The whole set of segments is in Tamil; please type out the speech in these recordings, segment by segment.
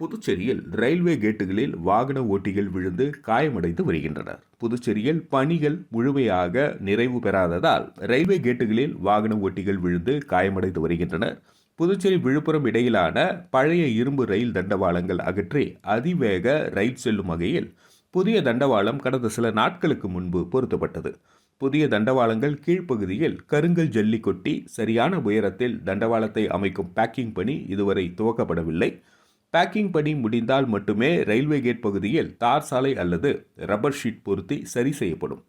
புதுச்சேரியில் ரயில்வே கேட்டுகளில் வாகன ஓட்டிகள் விழுந்து காயமடைந்து வருகின்றனர். புதுச்சேரியில் பணிகள் முழுமையாக நிறைவு பெறாததால் ரயில்வே கேட்டுகளில் வாகன ஓட்டிகள் விழுந்து காயமடைந்து வருகின்றனர். புதுச்சேரி விழுப்புரம் இடையிலான பழைய இரும்பு ரயில் தண்டவாளங்கள் அகற்றி அதிவேக ரயில் செல்லும் வகையில் புதிய தண்டவாளம் கடந்த சில நாட்களுக்கு முன்பு பொருத்தப்பட்டது. புதிய தண்டவாளங்கள் கீழ்ப்பகுதியில் கருங்கல் ஜல்லி கொட்டி சரியான உயரத்தில் தண்டவாளத்தை அமைக்கும் பேக்கிங் பணி இதுவரை துவக்கப்படவில்லை. பேக்கிங் பணி முடிந்தால் மட்டுமே ரயில்வே கேட் பகுதியில் தார் சாலை அல்லது ரப்பர் ஷீட் பொருத்தி சரி செய்யப்படும்.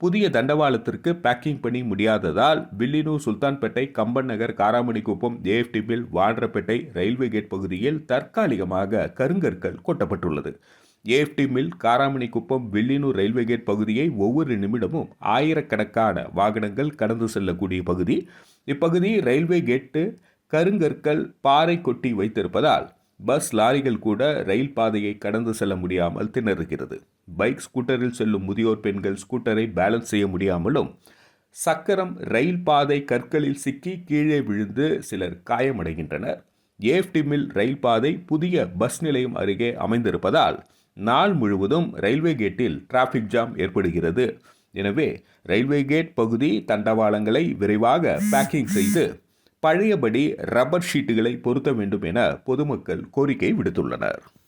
புதிய தண்டவாளத்திற்கு பேக்கிங் பணி முடியாததால் Villianur Sultanpet Kamban Nagar Karamanikuppam AFT mill Vanrapet railway gate பகுதியில் தற்காலிகமாக கருங்கற்கள் கொட்டப்பட்டுள்ளது. AFT mill Karamanikuppam Villianur railway gate பகுதியை ஒவ்வொரு நிமிடமும் ஆயிரக்கணக்கான வாகனங்கள் கடந்து செல்லக்கூடிய பகுதி. இப்பகுதி ரயில்வே கேட்டு கருங்கற்கள் பாறை கொட்டி வைத்திருப்பதால் பஸ் லாரிகள் கூட ரயில் பாதையை கடந்து செல்ல முடியாமல் திணறுகிறது. பைக் ஸ்கூட்டரில் செல்லும் முதியோர் பெண்கள் ஸ்கூட்டரை பேலன்ஸ் செய்ய முடியாமலும் சக்கரம் ரயில் பாதை கற்களில் சிக்கி கீழே விழுந்து சிலர் காயமடைகின்றனர். ஏஎஃப்டி மில் ரயில் பாதை புதிய பஸ் நிலையம் அருகே அமைந்திருப்பதால் நாள் முழுவதும் ரயில்வே கேட்டில் டிராஃபிக் ஜாம் ஏற்படுகிறது. எனவே ரயில்வே கேட் பகுதி தண்டவாளங்களை விரைவாக பேக்கிங் செய்து பழையபடி ரப்பர் ஷீட்டுகளை பொருத்த வேண்டும் என பொதுமக்கள் கோரிக்கை விடுத்துள்ளனர்.